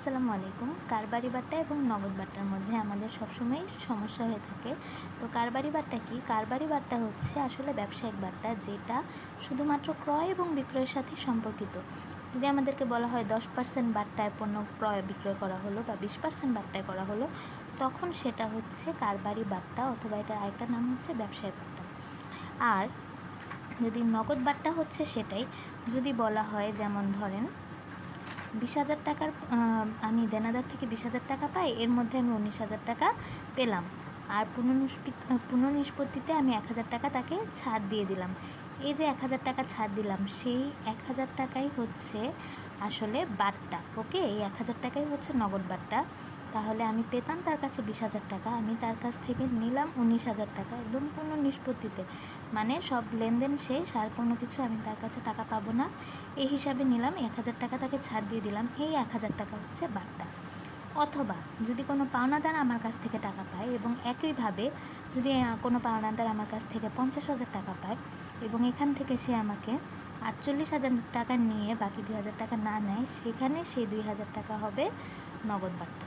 আসসালামু আলাইকুম। কারবারি বাট্টা এবং নগদ বাট্টার মধ্যে আমাদের সবসময় সমস্যা হয়ে থাকে। তো কারবারি বাট্টা কি? কারবারি বাট্টা হচ্ছে আসলে ব্যবসায়িক বাট্টা যেটা শুধুমাত্র ক্রয় এবং বিক্রয়ের সাথে সম্পর্কিত। যদি আমাদেরকে বলা হয় দশ পার্সেন্ট বাট্টায় পণ্য ক্রয় বিক্রয় করা হলো বা বিশ পার্সেন্ট বাট্টায় করা হলো, তখন সেটা হচ্ছে কারবারি বাট্টা অথবা এটার আরেকটা নাম হচ্ছে ব্যবসায়িক বাট্টা আর যদি নগদ বাট্টা হচ্ছে সেটাই, যদি বলা হয় যেমন ধরেন বিশ হাজার টাকার আমি দেনাদার থেকে বিশ হাজার টাকা পাই, এর মধ্যে আমি উনিশ হাজার টাকা পেলাম। আর পুনঃনিষ্পিত, পুনঃনিষ্পত্তিতে আমি এক হাজার টাকা তাকে ছাড় দিয়ে দিলাম। এই যে এক হাজার টাকা ছাড় দিলাম, সেই এক হাজার টাকাই হচ্ছে আসলে বাট্টা ওকে এই এক হাজার টাকাই হচ্ছে নগদ বাট্টা। তাহলে আমি পেতাম তার কাছে বিশ হাজার টাকা, আমি তার কাছ থেকে নিলাম উনিশ হাজার টাকা। একদম পূর্ণ নিষ্পত্তিতে। মানে সব লেনদেন শেষ, আর কোনো কিছু আমি তার কাছে টাকা পাবো না। এই হিসাবে নিলাম, এক হাজার টাকা তাকে ছাড় দিয়ে দিলাম। এই এক হাজার টাকা হচ্ছে বাট্টা অথবা যদি কোনো পাওনাদার আমার কাছ থেকে টাকা পায় এবং একইভাবে যদি কোনো পাওনাদার আমার কাছ থেকে পঞ্চাশ হাজার টাকা পায় এবং এখান থেকে সে আমাকে আটচল্লিশ হাজার টাকা নিয়ে বাকি দুই হাজার টাকা না নেয়, সেখানে সেই দুই হাজার টাকা হবে নগদ বাট্টা